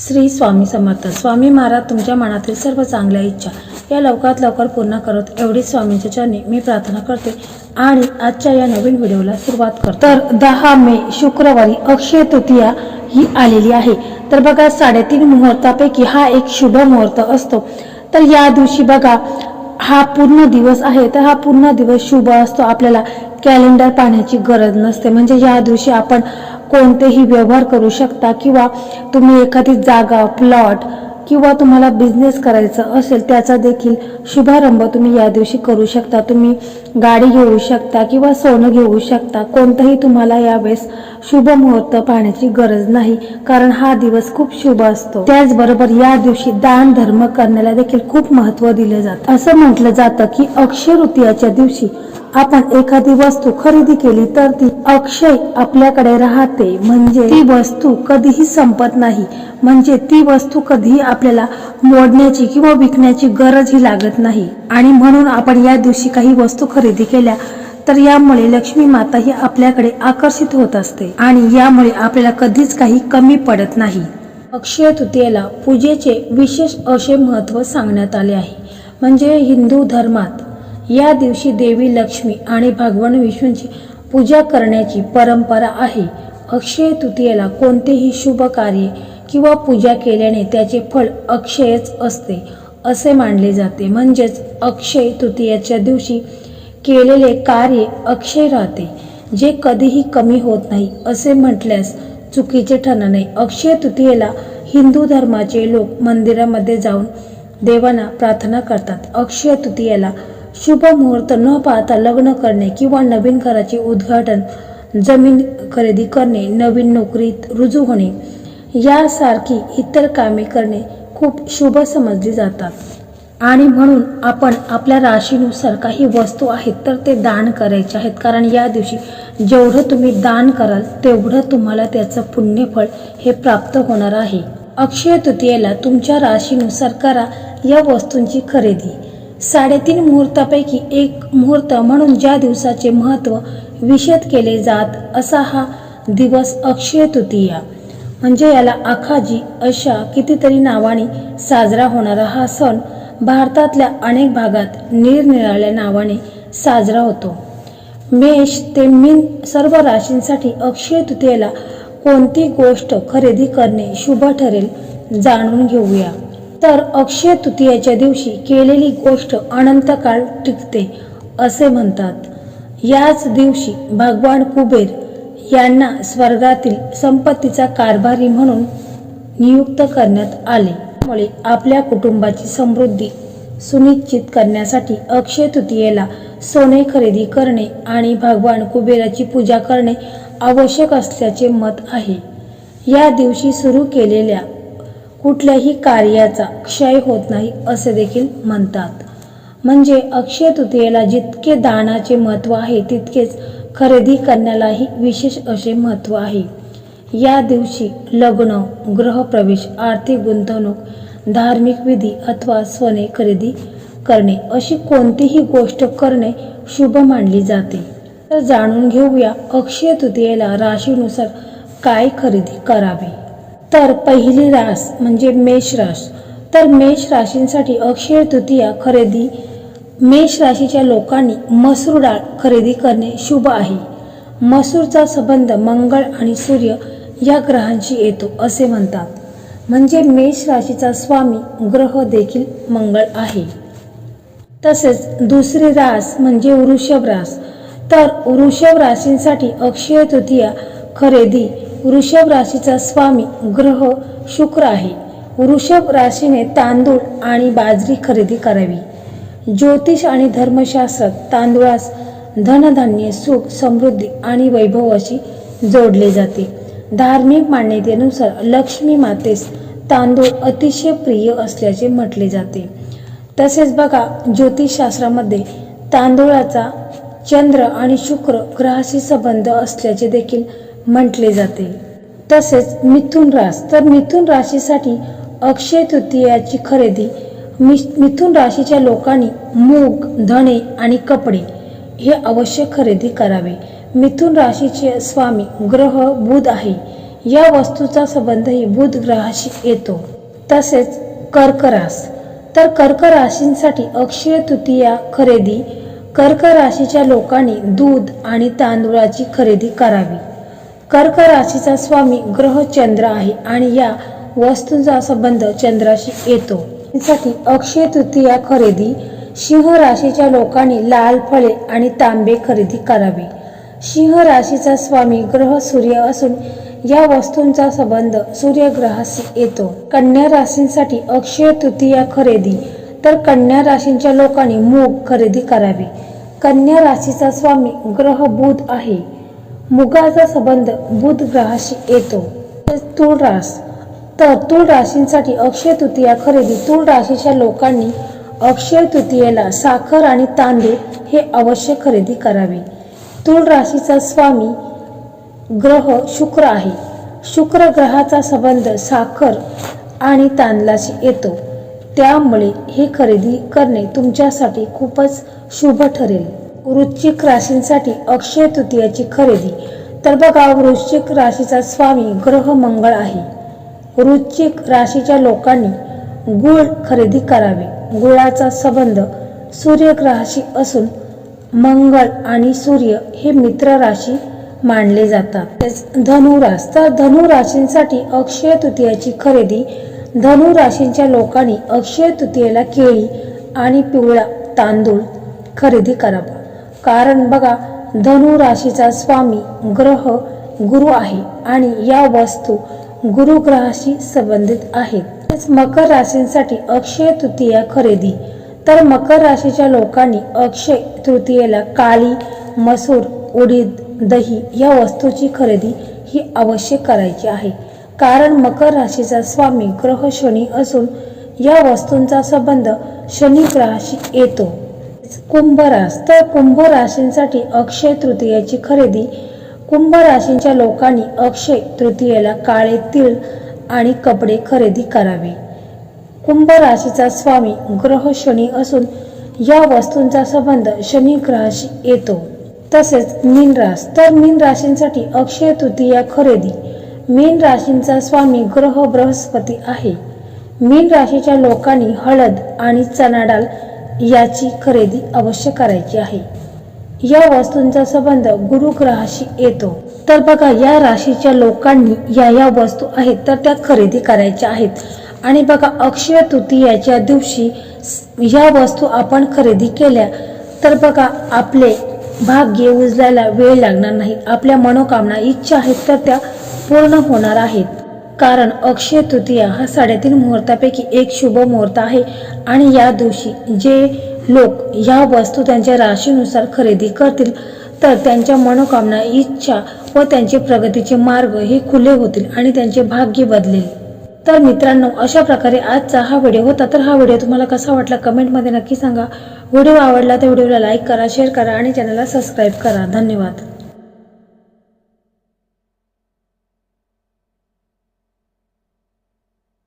श्री स्वामी समर्थ. स्वामी महाराज तुमच्या मनातील सर्व चांगल्या इच्छा या लवकरात लवकर पूर्ण करत एवढी स्वामींच्या चरणी मी प्रार्थना करते आणि आजच्या या नवीन व्हिडिओला सुरुवात करतो. तर दहा मे शुक्रवारी अक्षय तृतीया ही आलेली आहे. तर बघा साडेतीन मुहूर्तापैकी हा एक शुभ मुहूर्त असतो. तर या दिवशी बघा हा पूर्ण दिवस आहे. तर हा पूर्ण दिवस शुभ असतो. आपल्याला कॅलेंडर पाहण्याची गरज नसते. म्हणजे या दिवशी आपण कोणतेही व्यवहार करू शकता किंवा तुम्ही एखादी जागा प्लॉट किंवा तुम्हाला बिझनेस करायचा असेल त्याचा देखील शुभारंभ तुम्ही या दिवशी करू शकता. तुम्ही गाडी घेऊ शकता किंवा सोनं घेऊ शकता. कोणतंही तुम्हाला यावेळेस शुभ मुहूर्त पाहण्याची गरज नाही कारण हा दिवस खूप शुभ असतो. त्याचबरोबर या दिवशी दान धर्म करण्याला देखील खूप महत्त्व दिले जात. असं म्हटलं जातं की अक्षय तृतीयाच्या दिवशी आपण एखादी वस्तू खरेदी केली तर ती अक्षय आपल्याकडे राहते. म्हणजे ती वस्तू कधीही संपत नाही. म्हणजे ती वस्तू कधीही आपल्याला मोडण्याची किंवा विकण्याची गरजही लागत नाही. आणि म्हणून आपण या दिवशी काही वस्तू खरेदी केल्या तर यामुळे लक्ष्मी माता ही आपल्याकडे आकर्षित होत असते आणि यामुळे आपल्याला कधीच काही कमी पडत नाही. अक्षय तृतीयेला पूजेचे विशेष असे महत्त्व सांगण्यात आले आहे. म्हणजे हिंदू धर्मात या दिवशी देवी लक्ष्मी आणि भगवान विष्णूंची पूजा करण्याची परंपरा आहे. अक्षय तृतीयेला कोणतेही शुभ कार्य किंवा पूजा केल्याने त्याचे फळ अक्षयच असते असे मानले जाते. म्हणजेच अक्षय तृतीयाच्या दिवशी केलेले कार्य अक्षय राहते जे कधीही कमी होत नाही असे म्हटल्यास चुकीचे ठरणार नाही. अक्षय तृतीयेला हिंदू धर्माचे लोक मंदिरामध्ये जाऊन देवांना प्रार्थना करतात. अक्षय तृतीयेला शुभ मुहूर्त न पाहता लग्न करणे किंवा नवीन घराचे उद्घाटन जमीन खरेदी करणे नवीन नोकरीत रुजू होणे यासारखी इतर कामे करणे खूप शुभ समजली जातात. आणि म्हणून आपण आपल्या राशीनुसार काही वस्तू आहेत तर ते दान करायचे आहेत. कारण या दिवशी जेवढं तुम्ही दान कराल तेवढं तुम्हाला त्याचं पुण्यफळ हे प्राप्त होणार आहे. अक्षय तृतीयेला तुमच्या राशीनुसार करा या वस्तूंची खरेदी. साडेतीन मुहूर्तापैकी एक मुहूर्त म्हणून ज्या दिवसाचे महत्त्व विशद केले जात असा हा दिवस अक्षय तृतीया. म्हणजे याला आखाजी अशा कितीतरी नावाने साजरा होणारा हा सण भारतातल्या अनेक भागात निरनिराळ्या नावाने साजरा होतो. मेष ते मीन सर्व राशींसाठी अक्षय तृतीयेला कोणती गोष्ट खरेदी करणे शुभ ठरेल जाणून घेऊया. तर अक्षय तृतीयेच्या दिवशी केलेली गोष्ट अनंत काळ टिकते असे म्हणतात. याच दिवशी भगवान कुबेर यांना स्वर्गातील संपत्तीचा कारभारी म्हणून नियुक्त करण्यात आले. त्यामुळे आपल्या कुटुंबाची समृद्धी सुनिश्चित करण्यासाठी अक्षय तृतीयेला सोने खरेदी करणे आणि भगवान कुबेराची पूजा करणे आवश्यक असल्याचे मत आहे. या दिवशी सुरू केलेल्या कुठल्याही कार्याचा क्षय होत नाही असे देखील म्हणतात. म्हणजे अक्षय तृतीयेला जितके दानाचे महत्त्व आहे तितकेच खरेदी करण्यालाही विशेष असे महत्त्व आहे. या दिवशी लग्न गृहप्रवेश आर्थिक गुंतवणूक धार्मिक विधी अथवा स्वने खरेदी करणे अशी कोणतीही गोष्ट करणे शुभ मानली जाते. तर जाणून घेऊया अक्षय तृतीयेला राशीनुसार काय खरेदी करावी. तर पहिली रास म्हणजे मेष रास. तर मेष राशींसाठी अक्षय तृतीया खरेदी मेष राशीच्या लोकांनी मसूर डाळ खरेदी करणे शुभ आहे. मसूरचा संबंध मंगळ आणि सूर्य या ग्रहांशी येतो असे म्हणतात. म्हणजे मेष राशीचा स्वामी ग्रह देखील मंगळ आहे. तसेच दुसरी रास म्हणजे वृषभ रास. तर वृषभ राशींसाठी अक्षय तृतीया खरेदी वृषभ राशीचा स्वामी ग्रह शुक्र आहे. वृषभ राशीने तांदूळ आणि बाजरी खरेदी करावी. ज्योतिष आणि धर्मशास्त्रात तांदूळास धनधान्य सुख समृद्धी आणि वैभवाशी जोडले जाते. धार्मिक मान्यतेनुसार लक्ष्मी मातेस तांदूळ अतिशय प्रिय असल्याचे म्हटले जाते. तसेच बघा ज्योतिषशास्त्रामध्ये तांदूळाचा चंद्र आणि शुक्र ग्रहाशी संबंध असल्याचे देखील म्हटले जाते. तसेच मिथुन रास तर मिथुन राशीसाठी अक्षय तृतीयाची खरेदी मिथुन राशीच्या लोकांनी मूग धणे आणि कपडे हे अवश्य खरेदी करावे. मिथुन राशीचे स्वामी ग्रह बुध आहे. या वस्तूचा संबंधही बुध ग्रहाशी येतो. तसेच कर्करास तर कर्क राशींसाठी अक्षय तृतीया खरेदी कर्क राशीच्या लोकांनी दूध आणि तांदूळाची खरेदी करावी. कर्क राशीचा स्वामी ग्रह चंद्र आहे आणि या वस्तूंचा संबंध चंद्राशी येतो. साठी अक्षय तृतीया खरेदी सिंह राशीच्या लोकांनी लाल फळे आणि तांबे खरेदी करावे. सिंह राशीचा स्वामी ग्रह सूर्य असून या वस्तूंचा संबंध सूर्यग्रहाशी येतो. कन्या राशींसाठी अक्षय तृतीया खरेदी तर कन्या राशींच्या लोकांनी मूग खरेदी करावे. कन्या राशीचा स्वामी ग्रह बुध आहे. मुगाचा संबंध बुध ग्रहाशी येतो. तसेच तुळ रास तर तुळ राशींसाठी अक्षय तृतीया खरेदी. तुळ राशीच्या लोकांनी अक्षय तृतीयेला साखर आणि तांदूळ हे अवश्य खरेदी करावे. तुळ राशीचा स्वामी ग्रह शुक्र आहे. शुक्र ग्रहाचा संबंध साखर आणि तांदळाशी येतो. त्यामुळे हे खरेदी करणे तुमच्यासाठी खूपच शुभ ठरेल. वृश्चिक राशींसाठी अक्षय तृतीयाची खरेदी. तर बघा वृश्चिक राशीचा स्वामी ग्रह मंगळ आहे. वृश्चिक राशीच्या लोकांनी गुळ खरेदी करावे. गुळाचा संबंध सूर्यग्रहाशी असून मंगळ आणि सूर्य हे मित्र राशी मानले जातात. धनुरास तर धनुराशींसाठी अक्षय तृतीयाची खरेदी धनुराशींच्या लोकांनी अक्षय तृतीयेला केळी आणि पिवळा तांदूळ खरेदी करावा. कारण बघा धनुराशीचा स्वामी ग्रह गुरु आहे आणि या वस्तू गुरुग्रहाशी संबंधित आहेत. मकर राशींसाठी अक्षय तृतीया खरेदी. तर मकर राशीच्या लोकांनी अक्षय तृतीयेला काळी मसूर उडीद दही या वस्तूची खरेदी ही अवश्य करायची आहे. कारण मकर राशीचा स्वामी ग्रह शनी असून या वस्तूंचा संबंध शनी ग्रहाशी येतो. कुंभ रास तर कुंभ राशींसाठी अक्षय तृतीयाची खरेदी कुंभ राशींच्या लोकांनी अक्षय तृतीयेला काळे तीळ आणि कपडे खरेदी करावे. कुंभ राशीचा स्वामी ग्रह शनी असून या वस्तूंचा संबंध शनी ग्रहाशी येतो. तसेच मीन रास तर मीन राशींसाठी अक्षय तृतीया खरेदी. मीन राशींचा स्वामी ग्रह बृहस्पती आहे. मीन राशीच्या लोकांनी हळद आणि चणा डाळ याची खरेदी अवश्य करायची आहे. या वस्तूंचा संबंध गुरुग्रहाशी येतो. तर बघा या राशीच्या लोकांनी या या वस्तू आहेत तर त्या खरेदी करायच्या आहेत. आणि बघा अक्षय तृतीयाच्या दिवशी या वस्तू आपण खरेदी केल्या तर बघा आपले भाग्य उजलायला वेळ लागणार नाही. आपल्या मनोकामना इच्छा आहेत तर त्या पूर्ण होणार आहेत. कारण अक्षय तृतीया हा साडेतीन मुहूर्तापैकी एक शुभ मुहूर्त आहे. आणि या दिवशी जे लोक या वस्तू त्यांच्या राशीनुसार खरेदी करतील तर त्यांच्या मनोकामना इच्छा व त्यांचे प्रगतीचे मार्ग हे खुले होतील आणि त्यांचे भाग्य बदलेल. तर मित्रांनो अशा प्रकारे आजचा हा व्हिडिओ होता. तर हा व्हिडिओ तुम्हाला कसा वाटला कमेंटमध्ये नक्की सांगा. व्हिडिओ आवडला तर व्हिडिओला लाईक करा शेअर करा आणि चॅनलला सबस्क्राईब करा. धन्यवाद.